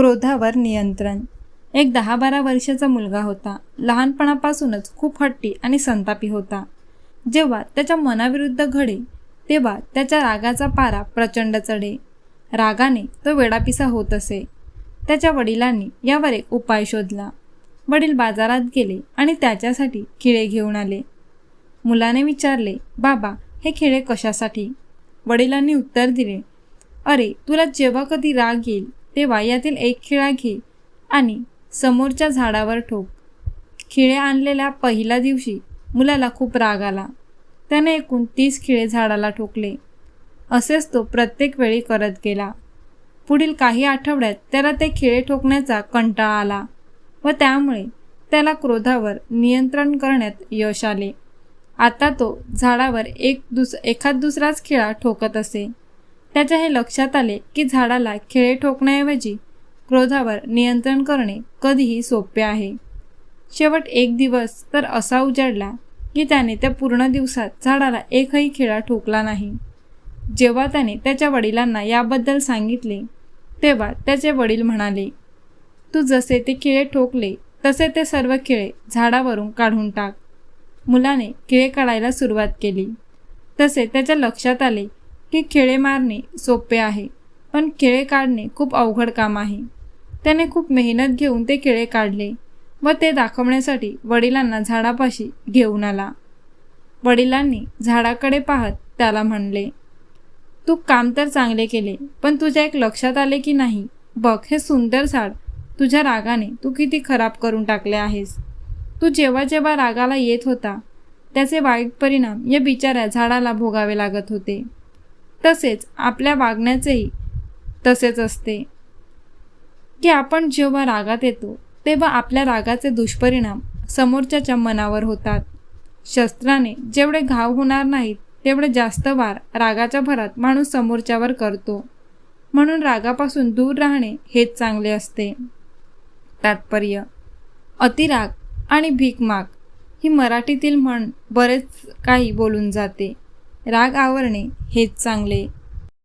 क्रोधावर नियंत्रण. एक दहा बारा वर्षाचा मुलगा होता. लहानपणापासूनच खूप हट्टी आणि संतापी होता. जेव्हा त्याच्या मनाविरुद्ध घडे तेव्हा त्याच्या रागाचा पारा प्रचंड चढे. रागाने तो वेडापिसा होत असे. त्याच्या वडिलांनी यावर एक उपाय शोधला. वडील बाजारात गेले आणि त्याच्यासाठी खिळे घेऊन आले. मुलाने विचारले बाबा हे खिळे कशासाठी? वडिलांनी उत्तर दिले अरे तुला जेव्हा कधी राग येईल तेव्हा यातील एक खिळा घे आणि समोरच्या झाडावर ठोक. खिळे आणलेल्या पहिल्या दिवशी मुलाला खूप राग आला. त्याने एकूण तीस खिळे झाडाला ठोकले. असेच तो प्रत्येक वेळी करत गेला. पुढील काही आठवड्यात त्याला ते खिळे ठोकण्याचा कंटाळा आला व त्यामुळे त्याला क्रोधावर नियंत्रण करण्यात यश आले. आता तो झाडावर एक दुस एखाद दुसराच खिळा ठोकत असे. त्याच्या हे लक्षात आले की झाडाला खिळे ठोकण्याऐवजी क्रोधावर नियंत्रण करणे कधीही सोपे आहे. शेवट एक दिवस तर असा उजाडला की त्याने त्या पूर्ण दिवसात झाडाला एकही खिळा ठोकला नाही. जेव्हा त्याने त्याच्या वडिलांना याबद्दल सांगितले तेव्हा त्याचे वडील म्हणाले तू जसे ते खिळे ठोकले तसे ते सर्व खिळे झाडावरून काढून टाक. मुलाने खिळे काढायला सुरुवात केली. तसे त्याच्या लक्षात आले की खिळे मारणे सोपे आहे पण खिळे काढणे खूप अवघड काम आहे. त्याने खूप मेहनत घेऊन ते खिळे काढले व ते दाखवण्यासाठी वडिलांना झाडापाशी घेऊन आला. वडिलांनी झाडाकडे पाहत त्याला म्हणले तू काम तर चांगले केले पण तुझ्या एक लक्षात आले की नाही? बघ हे सुंदर झाड तुझ्या रागाने तू किती खराब करून टाकले आहेस. तू जेव्हा जेव्हा रागाला येत होता त्याचे वाईट परिणाम या बिचाऱ्या झाडाला भोगावे लागत होते. तसेच आपल्या वागण्याचेही तसेच असते. की आपण जेव्हा रागात येतो तेव्हा आपल्या रागाचे दुष्परिणाम समोरच्याच्या मनावर होतात. शस्त्राने जेवढे घाव होणार नाहीत तेवढे जास्त वार रागाच्या भरात माणूस समोरच्यावर करतो. म्हणून रागापासून दूर राहणे हेच चांगले असते. तात्पर्य अतिराग आणि भीक माग ही मराठीतील म्हण बरेच काही बोलून जाते. राग आवरणे हेच चांगले